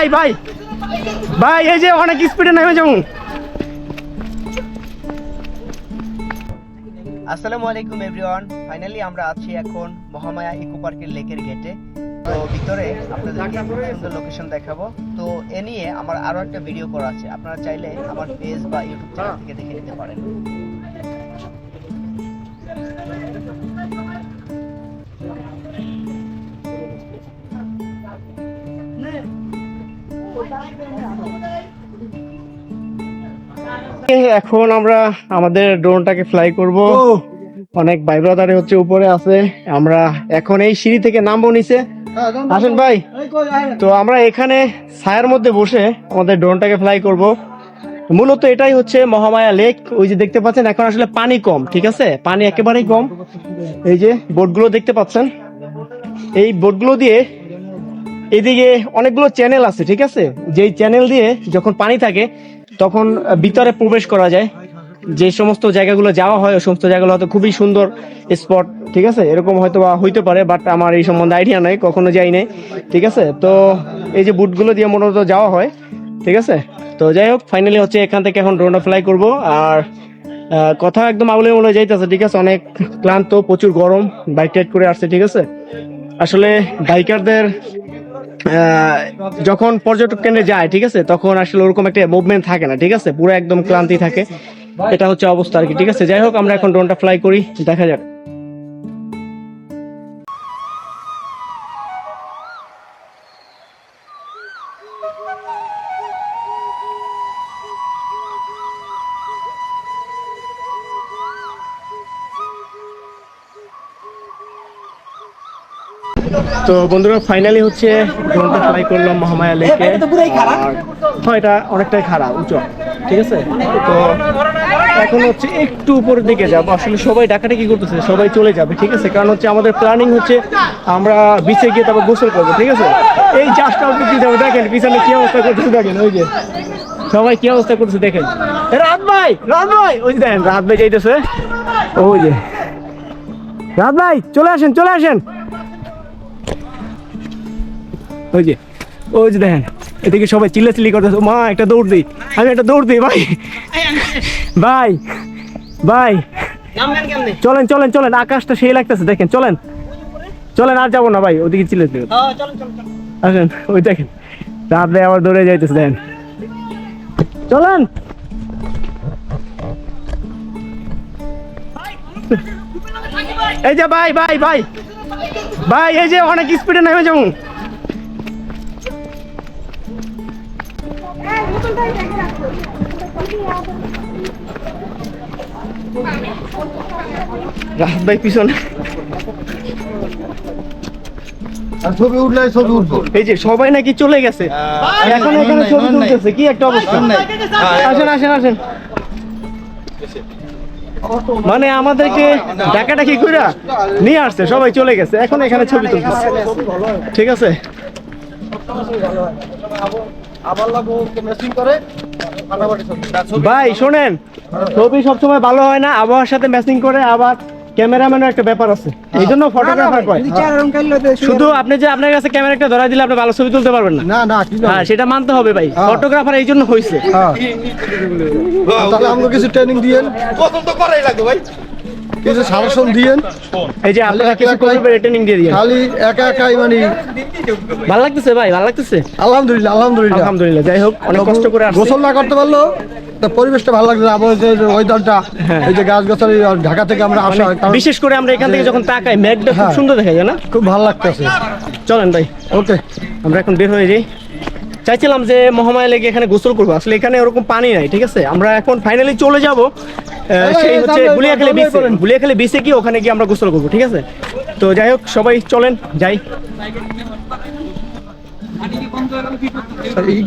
ভাই ভাই। ভাই, এই যে অনেক স্পিডে নেমে যেমন আসসালামু আলাইকুম এভরিওয়ান ফাইনালি আমরা আছি এখন মহামায়া ইকো পার্কের লেকের গেটে। তো ভিতরে আপনাদেরকে সুন্দর লোকেশন দেখাবো। তো এ নিয়ে আমার আরও একটা ভিডিও করা আছে। আপনারা চাইলে আমার পেজ বা ইউটিউব চ্যানেল থেকে দেখে নিতে পারেন। এখন আমরা আমাদের ড্রোনটাকে ফ্লাই করব। অনেক ভাই ব্রাদারে হচ্ছে উপরে আছে। আমরা এখন এই সিঁড়ি থেকে নামবো নিচে। আসেন ভাই। তো আমরা এখানে ছায়ার মধ্যে বসে আমাদের ড্রোনটাকে ফ্লাই করব। মূলত এটাই হচ্ছে মহামায়া লেক ওই যে দেখতে পাচ্ছেন এখন আসলে পানি কম ঠিক আছে? পানি একেবারেই কম। এই যে বোটগুলো দেখতে পাচ্ছেন এই বোটগুলো দিয়ে এদিকে অনেকগুলো চ্যানেল আছে, ঠিক আছে? যেই চ্যানেল দিয়ে যখন পানি থাকে, তখন ভিতরে প্রবেশ করা যায়। যে সমস্ত জায়গাগুলো যাওয়া হয়, ওই সমস্ত জায়গাগুলো হয়তো খুবই সুন্দর স্পট ঠিক আছে? এরকম হয়তো বা হইতে পারে বাট আমার এই সম্বন্ধে আইডিয়া নাই, কখনো যাই নাই, ঠিক আছে? তো এই যে বুটগুলো দিয়ে মূলত যাওয়া হয়, ঠিক আছে? তো যাই হোক ফাইনালি হচ্ছে এখান থেকে এখন ড্রোনটা ফ্লাই করব, আর কথা একদম আউলে মনে যাইতেছে, ঠিক আছে? অনেক ক্লান্ত, প্রচুর গরম বাইক টাইট করে আসছে, ঠিক আছে? আসলে বাইকারদের যখন পর্যটক কেন্দ্রে যায়, ঠিক আছে, তখন আসলে ওরকম একটা মুভমেন্ট থাকে না, ঠিক আছে? পুরো একদম ক্লান্তি থাকে। এটা হচ্ছে অবস্থা আর কি, ঠিক আছে? যাই হোক, আমরা এখন ড্রোনটা ফ্লাই করি, দেখা যাক। তো বন্ধুরা ফাইনালি হচ্ছে ড্রোনটা ফ্লাই করলাম মহামায়া লেকে। হ্যাঁ এটা অনেকটাই খারাপ উঁচু ঠিক আছে? তো এখন হচ্ছে একটু উপরের দিকে যাব। আসলে সবাই ডাকাডাকি করতেছে সবাই চলে যাবে ঠিক আছে? কারণ হচ্ছে আমাদের প্ল্যানিং হচ্ছে আমরা বিচে গিয়ে তারপর গোসল করব ঠিক আছে? এই চাষটা অল্প কি যাব দেখেন পিছনে কি অবস্থা করতেছে দেখেন ওই যে। সবাই কি অবস্থা করতেছে দেখেন। রাত ভাই রাত ভাই ওই যে দেখেন রাত ভাই যাইতেছে। ওই যে। রাত ভাই চলে আসেন চলে আসেন। ওই যে ওই যে দেখেন এদিকে সবাই চিল্লাচিল্লি করতেছে মা একটা দৌড় দিই আমি একটা দৌড় দিই ভাই। ভাই ভাই চলেন চলেন চলেন আকাশটা সেই লাগতেছে দেখেন চলেন চলেন আর যাব না ভাই ওদিকে চিল্লাচিল্লি আসেন ওই দেখেন রাত আবার দৌড়ে যাইতেছে দেখেন। চলেন। এই যে ভাই ভাই ভাই ভাই এই যে অনেক স্পিডে নেমে যাব। রাত ভাই পিছনে। ছবি উঠলে ছবি উঠবো। এই যে সবাই নাকি চলে গেছে। এখন এখানে ছবি তুলতেছে কি একটা অবস্থা? আসেন আসেন আসেন। মানে আমাদেরকে ডাকাডাকি কইরা নিয়ে আসছে সবাই চলে গেছে এখন এখানে ছবি তুলতেছে। ঠিক আছে? আবার লাগবো মেসিং করে ভাই শোনেন ছবি সবসময় ভালো হয় না আবহাওয়ার সাথে ম্যাচিং করে আবার ক্যামেরাম্যানের একটা ব্যাপার আছে। এই জন্য ফটোগ্রাফার কয়। শুধু আপনি যে আপনার কাছে ক্যামেরা একটা ধরাই দিলে আপনি ভালো ছবি তুলতে পারবেন না। না না হ্যাঁ সেটা মানতে হবে ভাই। হ্যাঁ। ফটোগ্রাফার এই জন্য হয়েছে হ্যাঁ। তাহলে আমাকে কিছু ট্রেনিং দিয়েন কিছু সাজেশন দিয়েন। এই যে আপনারা কিছু করবে দিয়ে দিয়ে খালি একা একাই মানে ভালো লাগতেছে ভাই ভালো লাগতেছে? আলহামদুলিল্লাহ আলহামদুলিল্লাহ। আলহামদুলিল্লাহ যাই হোক অনেক কষ্ট করে গোসল না করতে পারল তা পরিবেশটা ভালো লাগছে আবহাওয়া ওয়েদারটা হ্যাঁ। এই যে গাছ গাছালি ঢাকা থেকে আমরা আসা বিশেষ করে আমরা এখান থেকে যখন তাকাই মেঘটা খুব হ্যাঁ। সুন্দর দেখা যায় না? খুব ভালো লাগতেছে। চলেন ভাই। ওকে। আমরা এখন বের হয়ে যাই। চাইছিলাম যে মহামায়া লেগে এখানে গোসল করব। আসলে এখানে ওরকম পানি নাই ঠিক আছে? আমরা এখন ফাইনালি চলে যাব। সেই হচ্ছে সামনে, গুলিয়াখালী বিচে। গুলিয়াখালী বিচে গিয়ে ওখানে গিয়ে আমরা গোসল করব ঠিক আছে? তো যাই হোক সবাই চলেন যাই। এই